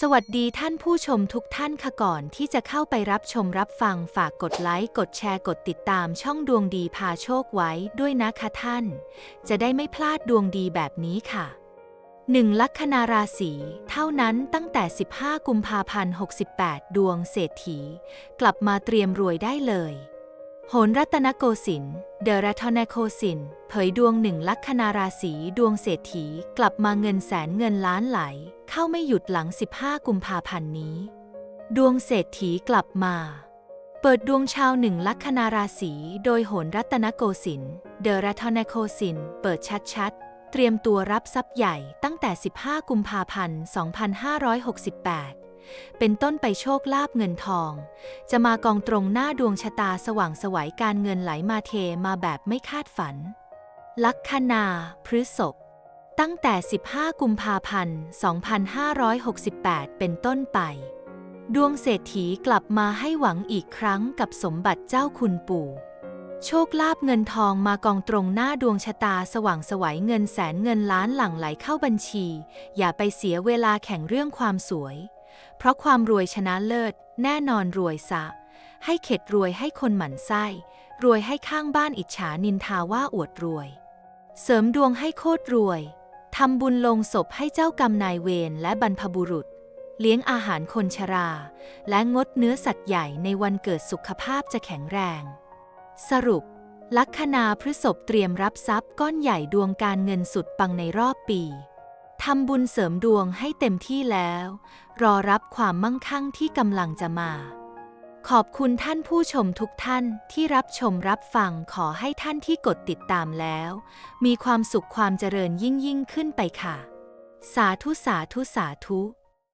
สวัสดีท่านผู้ชมทุกท่านค่ะก่อนที่จะเข้าไปรับชมรับฟังฝากกดไลค์กดแชร์กดติดตามช่องดวงดีพาโชคไว้ด้วยนะคะท่าน จะได้ไม่พลาดดวงดีแบบนี้ค่ะหนึ่งลัคนาราศีเท่านั้นตั้งแต่ 15 กุมภาพันธ์ 68 ดวงเศรษฐี กลับมาเตรียมรวยได้เลย โหนรัตนโกสินทร์ เดรัตนโกสิน เผยดวงหนึ่งลัคนาราศีดวงเศรษฐี กลับมาเงินแสนเงินล้านไหล เข้าไม่หยุดหลัง 15 กุมภาพันธ์นี้ ดวงเศรษฐีกลับมา เปิดดวงชาวหนึ่งลัคนาราศีโดยโหนรัตนโกสิน เดอะรัตนโกสิน เปิดชัดๆ เตรียมตัวรับทรัพย์ใหญ่ตั้งแต่ 15 กุมภาพันธ์ 2568 เป็นต้นไปโชคลาภเงินทอง จะมากองตรงหน้าดวงชะตาสว่างสวัยการเงินไหลมาเทมาแบบไม่คาดฝัน ลัคนาพฤษภตั้งแต่ 15 กุมภาพันธ์ 2568 เป็นต้นไป ดวงเศรษฐีกลับมาให้หวังอีกครั้งกับสมบัติเจ้าคุณปู่โชคลาภเงินทองมากองตรงหน้าดวงชะตาสว่างสวัยเงินแสนเงินล้านหลั่งไหลเข้าบัญชี อย่าไปเสียเวลาแข่งเรื่องความสวย เพราะความรวยชนะเลิศ แน่นอนรวยซะให้เข็ดรวยให้คนหมั่นไส้ รวยให้ข้างบ้านอิจฉานินทาว่าอวดรวย เสริมดวงให้โคตรรวยทำบุญลงศพให้เจ้ากรรมนายเวรและบรรพบุรุษ เลี้ยงอาหารคนชรา และงดเนื้อสัตว์ใหญ่ในวันเกิดสุขภาพจะแข็งแรง สรุป ลัคนาพฤษภเตรียมรับทรัพย์ก้อนใหญ่ดวงการเงินสุดปังในรอบปี ทำบุญเสริมดวงให้เต็มที่แล้ว รอรับความมั่งคั่งที่กำลังจะมา ขอบคุณท่านผู้ชมทุกท่านที่รับชมรับฟังขอให้ท่านที่กดติดตามแล้ว มีความสุขความเจริญยิ่งยิ่งขึ้นไปค่ะ สาธุสาธุสาธุ